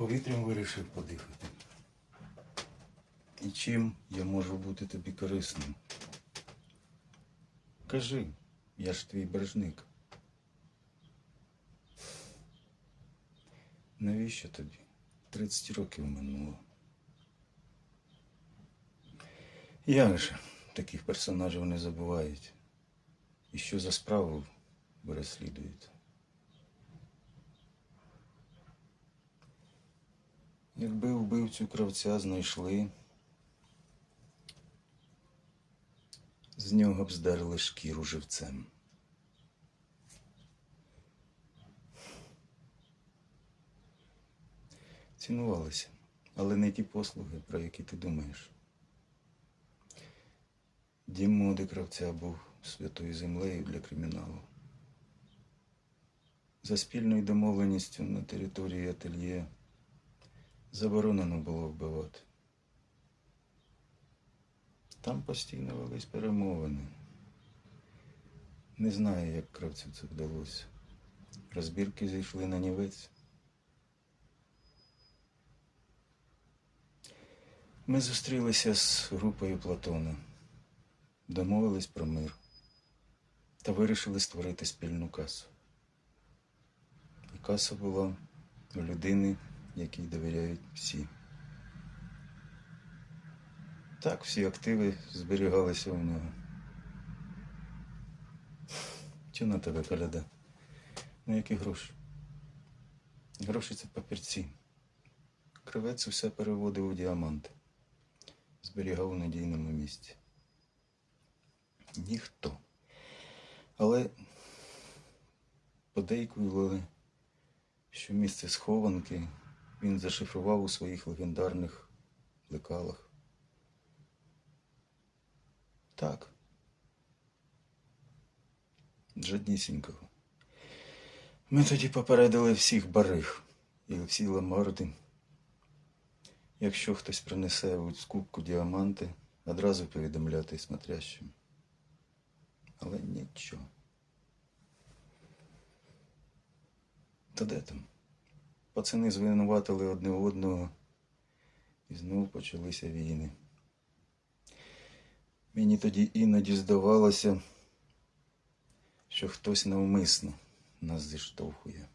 Повітрям вирішив подихати. І чим я можу бути тобі корисним? Кажи, я ж твій бережник. Навіщо тобі? 30 років минуло. Як же таких персонажів не забувають? І що за справу переслідують? Якби вбивцю кравця знайшли, з нього б здерли шкіру живцем. Цінувалися, але не ті послуги, про які ти думаєш. Дім моди кравця був святою землею для криміналу. За спільною домовленістю на території ательє заборонено було вбивати. Там постійно велись перемовини. Не знаю, як кравцю це вдалося. Розбірки зійшли на нівець. Ми зустрілися з групою Платона, домовились про мир та вирішили створити спільну касу. І каса була у людини, якій довіряють всі. Так, всі активи зберігалися у нього. Чи на тебе коляда? Ну які гроші? Гроші це папірці. Кривець усе переводив у діаманти. Зберігав у надійному місці. Ніхто. Але подейкували, що місце схованки він зашифрував у своїх легендарних лекалах. Так. Жаднісінького. Ми тоді попередили всіх бариг і всі ламарди. Якщо хтось принесе у скупку діаманти, одразу повідомляти смотрящим. Але нічого. Та де там? Пацани звинуватили одне одного, і знову почалися війни. Мені тоді іноді здавалося, що хтось навмисно нас зіштовхує.